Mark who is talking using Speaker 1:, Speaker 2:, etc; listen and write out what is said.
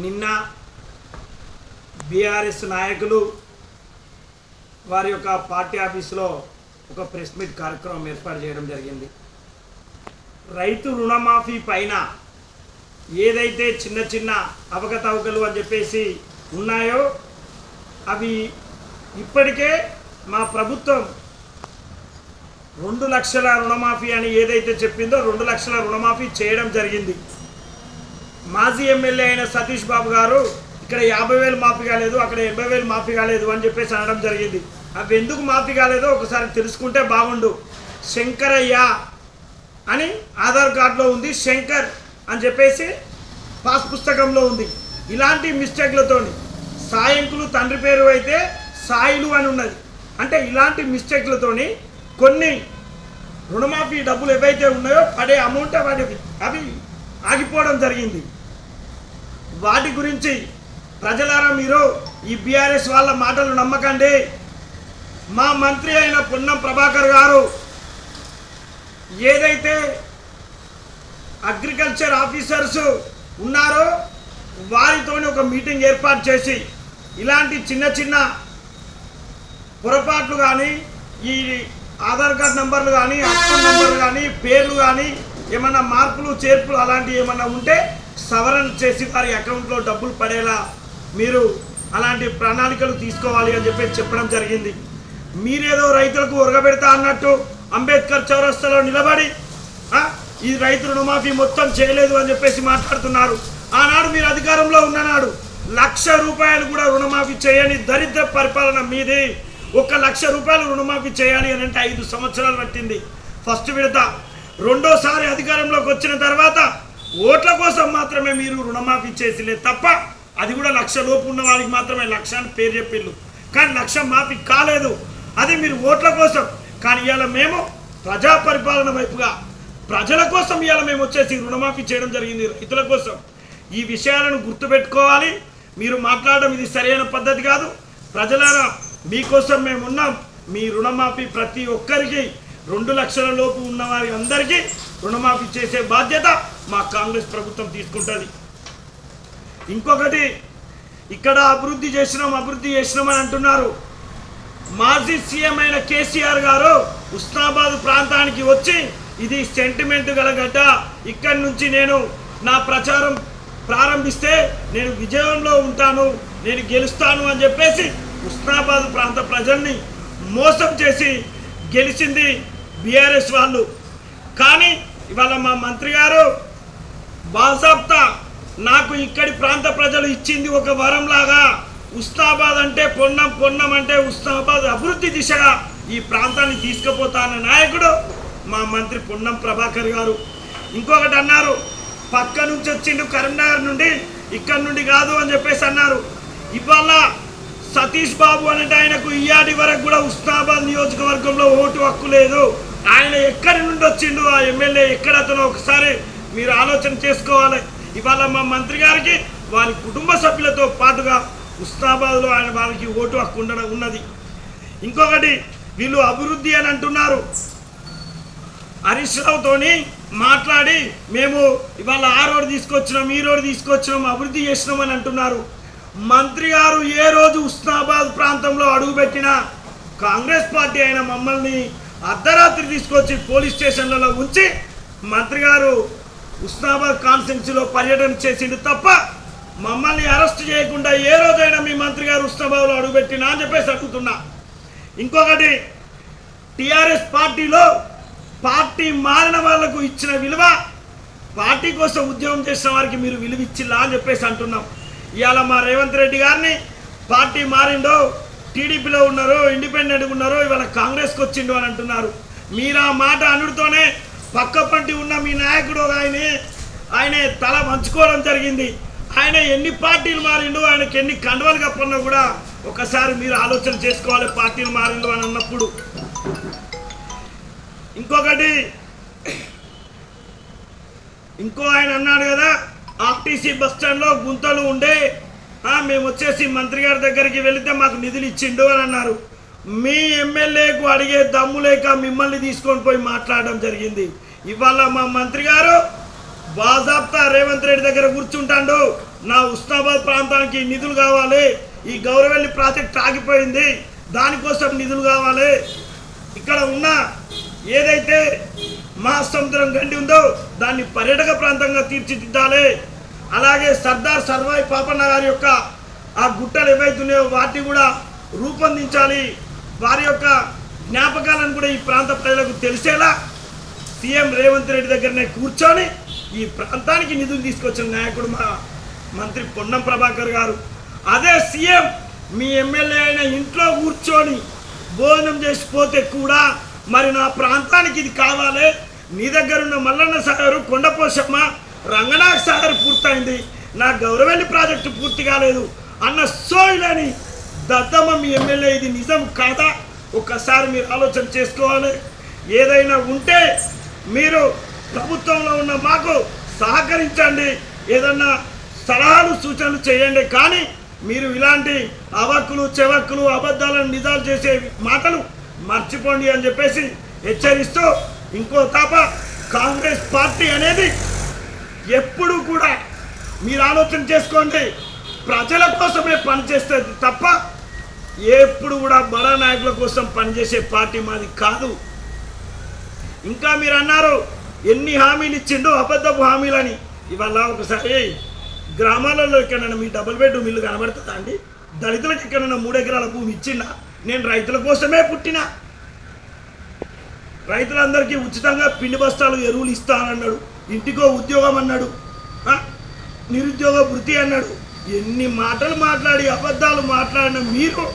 Speaker 1: నిన్న బీఆర్ఎస్ నాయకులు వారి యొక్క పార్టీ ఆఫీసులో ఒక ప్రెస్ మీట్ కార్యక్రమం ఏర్పాటు చేయడం జరిగింది. రైతు రుణమాఫీ పైన ఏదైతే చిన్న చిన్న అవకతవకలు అని చెప్పేసి ఉన్నాయో అవి ఇప్పటికే మా ప్రభుత్వం రెండు లక్షల రుణమాఫీ అని ఏదైతే చెప్పిందో రెండు లక్షల రుణమాఫీ చేయడం జరిగింది. మాజీ ఎమ్మెల్యే అయిన సతీష్ బాబు గారు ఇక్కడ యాభై వేలు మాఫీ కాలేదు అక్కడ ఎనభై వేలు మాఫీ కాలేదు అని చెప్పేసి అనడం జరిగింది. అవి ఎందుకు మాఫీ కాలేదో ఒకసారి తెలుసుకుంటే బాగుండు. శంకరయ్య అని ఆధార్ కార్డులో ఉంది శంకర్ అని చెప్పేసి పాస్ పుస్తకంలో ఉంది. ఇలాంటి మిస్టేక్లతోని సాయంకులు తండ్రి పేరు అయితే సాయిలు అని ఉన్నది. అంటే ఇలాంటి మిస్టేక్లతోని కొన్ని రుణమాఫీ డబ్బులు ఏవైతే ఉన్నాయో పడే అమౌంట్ వాటి అవి ఆగిపోవడం జరిగింది. వాటి గురించి ప్రజలారా మీరు ఈ బీఆర్ఎస్ వాళ్ళ మాటలు నమ్మకండి. మా మంత్రి అయిన పొన్నం ప్రభాకర్ గారు ఏదైతే అగ్రికల్చర్ ఆఫీసర్స్ ఉన్నారో వారితో ఒక మీటింగ్ ఏర్పాటు చేసి ఇలాంటి చిన్న చిన్న పొరపాట్లు కానీ ఈ ఆధార్ కార్డ్ నెంబర్లు కానీ అకౌంట్ నెంబర్లు కానీ పేర్లు కానీ ఏమన్నా మార్పులు చేర్పులు అలాంటివి ఏమన్నా ఉంటే సవరణ చేసి వారి అకౌంట్లో డబ్బులు పడేలా మీరు అలాంటి ప్రణాళికలు తీసుకోవాలి అని చెప్పి చెప్పడం జరిగింది. మీరేదో రైతులకు ఉరగబెడతా అన్నట్టు అంబేద్కర్ చౌరస్తాలో నిలబడి ఈ రైతు రుణమాఫీ మొత్తం చేయలేదు అని చెప్పేసి మాట్లాడుతున్నారు. ఆనాడు మీరు అధికారంలో ఉన్ననాడు లక్ష రూపాయలు కూడా రుణమాఫీ చేయని దరిద్ర పరిపాలన మీది. ఒక లక్ష రూపాయలు రుణమాఫీ చేయాలి అని అంటే ఐదు సంవత్సరాలు పట్టింది. ఫస్ట్ విడత. రెండోసారి అధికారంలోకి వచ్చిన తర్వాత ఓట్ల కోసం మాత్రమే మీరు రుణమాఫీ చేసిలే తప్ప అది కూడా లక్ష లోపు ఉన్న వాళ్ళకి మాత్రమే. లక్ష అని పేరు చెప్పిళ్ళు. కానీ లక్ష మాఫీ కాలేదు. అది మీరు ఓట్ల కోసం. కానీ ఇవాళ మేము ప్రజా పరిపాలన వైపుగా ప్రజల కోసం ఇవాళ మేము వచ్చేసి రుణమాఫీ చేయడం జరిగింది రైతుల కోసం. ఈ విషయాలను గుర్తుపెట్టుకోవాలి. మీరు మాట్లాడడం ఇది సరైన పద్ధతి కాదు. ప్రజలారా మీకోసం మేము ఉన్నాం. మీ రుణమాఫీ ప్రతి ఒక్కరికి రెండు లక్షల లోపు ఉన్న వారి అందరికీ రుణమాఫీ చేసే బాధ్యత మా కాంగ్రెస్ ప్రభుత్వం తీసుకుంటుంది. ఇంకొకటి ఇక్కడ అభివృద్ధి చేసినాం అభివృద్ధి చేసినాం అని అంటున్నారు. మాజీ సీఎం అయిన కేసీఆర్ గారు ఉస్నాబాద్ ప్రాంతానికి వచ్చి ఇది సెంటిమెంట్ గల గడ్డ. ఇక్కడి నుంచి నేను నా ప్రచారం ప్రారంభిస్తే నేను విజయంలో ఉంటాను నేను గెలుస్తాను అని చెప్పేసి ఉస్నాబాద్ ప్రాంత ప్రజల్ని మోసం చేసి గెలిచింది బీఆర్ఎస్ వాళ్ళు. కానీ ఇవాళ మా మంత్రి గారు బాసప్త నాకు ఇక్కడి ప్రాంత ప్రజలు ఇచ్చింది ఒక వరంలాగా. లాగా అంటే పొన్నం పొన్నం అంటే ఉస్తాబాద్ అభివృద్ధి దిశగా ఈ ప్రాంతాన్ని తీసుకుపోతానన్న నాయకుడు మా మంత్రి పొన్నం ప్రభాకర్ గారు. ఇంకొకటి అన్నారు పక్క నుంచి వచ్చిండు కరీంనగర్ నుండి ఇక్కడ నుండి కాదు అని చెప్పేసి అన్నారు. ఇవాళ సతీష్ బాబు అంటే ఆయనకు ఇయాటి వరకు కూడా ఉస్తాబాద్ నియోజకవర్గంలో ఓటు హక్కు లేదు. ఆయన ఎక్కడి నుండి వచ్చిండు ఆ ఎమ్మెల్యే ఎక్కడ అతను? ఒకసారి మీరు ఆలోచన చేసుకోవాలి. ఇవాళ మా మంత్రి గారికి వారి కుటుంబ సభ్యులతో పాటుగా ఉస్తాబాద్లో ఆయన వారికి ఓటు హక్కు ఉండడం ఉన్నది. ఇంకొకటి వీళ్ళు అభివృద్ధి అని అంటున్నారు. హరీష్ రావుతోని మాట్లాడి మేము ఇవాళ ఆ రోడ్డు తీసుకొచ్చినాం ఈ రోడ్డు తీసుకొచ్చినాం అభివృద్ధి చేసినాం అని అంటున్నారు. మంత్రి గారు ఏ రోజు ఉస్నాబాద్ ప్రాంతంలో అడుగుపెట్టినా కాంగ్రెస్ పార్టీ అయిన మమ్మల్ని అర్ధరాత్రి తీసుకొచ్చి పోలీస్ స్టేషన్లలో ఉంచి మంత్రి గారు ఉస్నాబాద్ కాన్స్టిట్యున్సీలో పర్యటన చేసిండు తప్ప మమ్మల్ని అరెస్ట్ చేయకుండా ఏ రోజైనా మీ మంత్రి గారు ఉస్నాబాద్లో అడుగుపెట్టినా అని చెప్పేసి అడుగుతున్నా. ఇంకొకటి టిఆర్ఎస్ పార్టీలో పార్టీ మారిన వాళ్ళకు ఇచ్చిన విలువ పార్టీ కోసం ఉద్యమం చేసిన వారికి మీరు విలువ ఇచ్చిల్లా అని చెప్పేసి అంటున్నాం. ఇవాళ మా రేవంత్ రెడ్డి గారిని పార్టీ మారిండో టీడీపీలో ఉన్నారు ఇండిపెండెంట్గా ఉన్నారు ఇవాళ కాంగ్రెస్కి వచ్చిండు అని అంటున్నారు. మీరు ఆ మాట అనుడితోనే పక్క పంటి ఉన్న మీ నాయకుడు ఒక ఆయన తల మంచుకోవడం జరిగింది. ఆయన ఎన్ని పార్టీలు మారిండు ఆయనకి ఎన్ని కండువలు కప్పన్నా కూడా ఒకసారి మీరు ఆలోచన చేసుకోవాలి పార్టీలు మారిండు అని అన్నప్పుడు. ఇంకొకటి ఇంకో ఆయన అన్నాడు కదా ఆర్టీసీ బస్ స్టాండ్లో గుంతలు ఉండే మేము వచ్చేసి మంత్రి గారి దగ్గరికి వెళితే మాకు నిధులు ఇచ్చిండు అని అన్నారు. మీ ఎమ్మెల్యేకు అడిగే దమ్ము లేక మిమ్మల్ని తీసుకొని పోయి మాట్లాడడం జరిగింది. ఇవాళ మా మంత్రి గారు బాజాబ్తా రేవంత్ రెడ్డి దగ్గర కూర్చుంటాడు. నా ఉస్నాబాద్ ప్రాంతానికి నిధులు కావాలి. ఈ గౌరవెల్లి ప్రాజెక్ట్ ఆగిపోయింది. దానికోసం నిధులు కావాలి. ఇక్కడ ఉన్న ఏదైతే మహాసముద్రం గండి ఉందో దాన్ని పర్యాటక ప్రాంతంగా తీర్చిదిద్దాలి. అలాగే సర్దార్ సర్వాయి పాపన్న గారి యొక్క ఆ గుట్టలు ఏవైతున్నాయో వాటిని కూడా రూపొందించాలి. వారి యొక్క జ్ఞాపకాలను కూడా ఈ ప్రాంత ప్రజలకు తెలిసేలా సీఎం రేవంత్ రెడ్డి దగ్గరనే కూర్చొని ఈ ప్రాంతానికి నిధులు తీసుకొచ్చిన నాయకుడు మా మంత్రి పొన్నం ప్రభాకర్ గారు. అదే సీఎం మీ ఎమ్మెల్యే అయిన ఇంట్లో కూర్చొని భోజనం చేసిపోతే కూడా మరి నా ప్రాంతానికి ఇది కావాలి. నీ దగ్గర ఉన్న మల్లన్న సాగరు కొండపోషమ్మ రంగనాథ్ సాగర్ పూర్తయింది. నా గౌరవెల్లి ప్రాజెక్టు పూర్తి కాలేదు. అన్న సోయిలని దద్దమ్మ మీ ఎమ్మెల్యే ఇది నిజం కాదా? ఒక్కసారి మీరు ఆలోచన చేసుకోవాలి. ఏదైనా ఉంటే మీరు ప్రభుత్వంలో ఉన్న మాకు సహకరించండి. ఏదన్నా సలహాలు సూచనలు చేయండి. కానీ మీరు ఇలాంటి అవక్కులు చెవక్కులు అబద్ధాలను నిజాలు చేసే మాటలు మర్చిపోండి అని చెప్పేసి హెచ్చరిస్తూ ఇంకో తప్ప కాంగ్రెస్ పార్టీ అనేది ఎప్పుడు కూడా మీరు ఆలోచన చేసుకోండి. ప్రజల కోసమే పనిచేస్తుంది తప్ప ఎప్పుడు కూడా బడా నాయకుల కోసం పనిచేసే పార్టీ మాది కాదు. ఇంకా మీరు అన్నారు ఎన్ని హామీలు ఇచ్చిండో అబద్ధపు హామీలని. ఇవాళ ఒకసారి గ్రామాలలో ఎక్కడైనా మీ డబుల్ బెడ్రూమ్ ఇల్లు కనబడుతుందా అండి? దళితులకు ఎక్కడైనా మూడు ఎకరాల భూమి ఇచ్చిందా నేను రైతుల కోసమే పుట్టిన. రైతులందరికీ ఉచితంగా పిండి బస్తాలు ఎరువులు ఇస్తానన్నాడు ఇంటికో ఉద్యోగం అన్నాడు. నిరుద్యోగ వృత్తి అన్నాడు. ఎన్ని మాటలు మాట్లాడి అబద్ధాలు మాట్లాడిన మీరు?